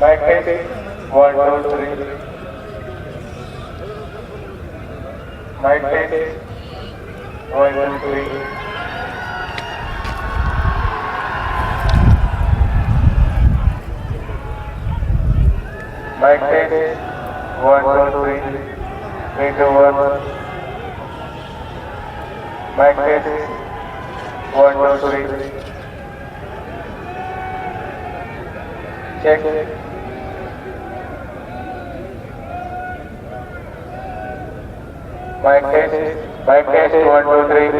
Back head, one, two, three. Right head, one, two, three. Back head, one, two, three. Right over. Back head, one, two, three. Check. Mic test. Mic test. One, two, three.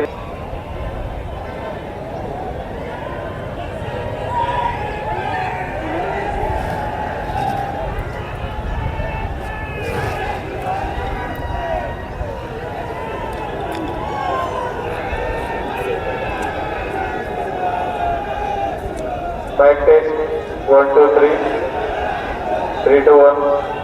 Mic test. One, two, three. Three, two, one.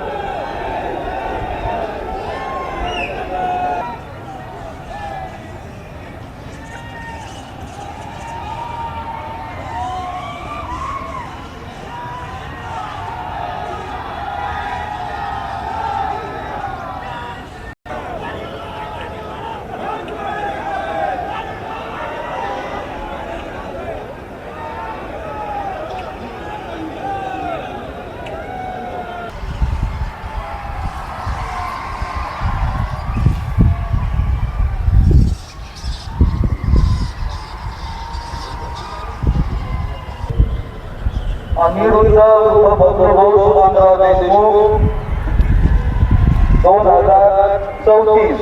Aniruddha भद्रभाऊ Deshmukh दोन हजार चौतीस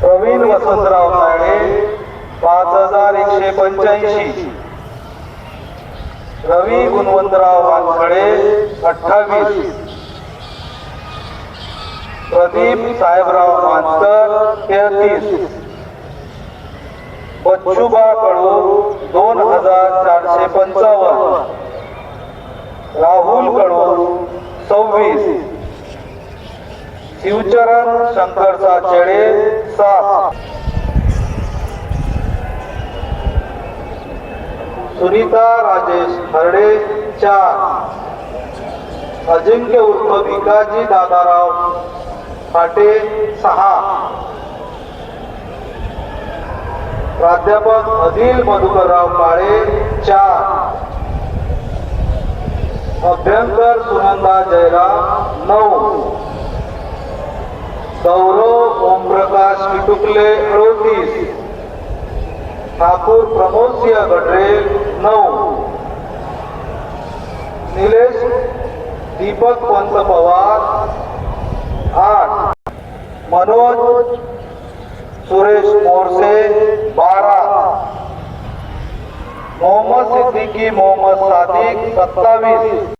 प्रवीण वसंतराव ताळे पाच हजार एकशे पंच्याऐंशी रवी गुणवंतराव वानखडे अठ्ठावीस प्रदीप साहेबराव मानकर तेहतीस बच्चूबा कडू दोन हजार चारशे पंचावन्न. राहुल कडू सव्वीस. शिवचरण शंकरचा चेडे सात. सुनीता राजेश हरडे चार. अजिंक्य उर्फ भिकाजी दादाराव फाटे सहा. प्राध्यापक अनिल मधुकरराव काळे चार अभ्यंकर सुनंदा जयराम नऊ. सौरव ओमप्रकाश किटुकले अडोतीस. ठाकूर प्रमोदसिंह गडरे नऊ. निलेश दीपक पंत पवार आठ. मनोज सुरेश मोरसे बारा. मोहम्मद सिद्दीकी मोहम्मद सादिक सत्तावीस.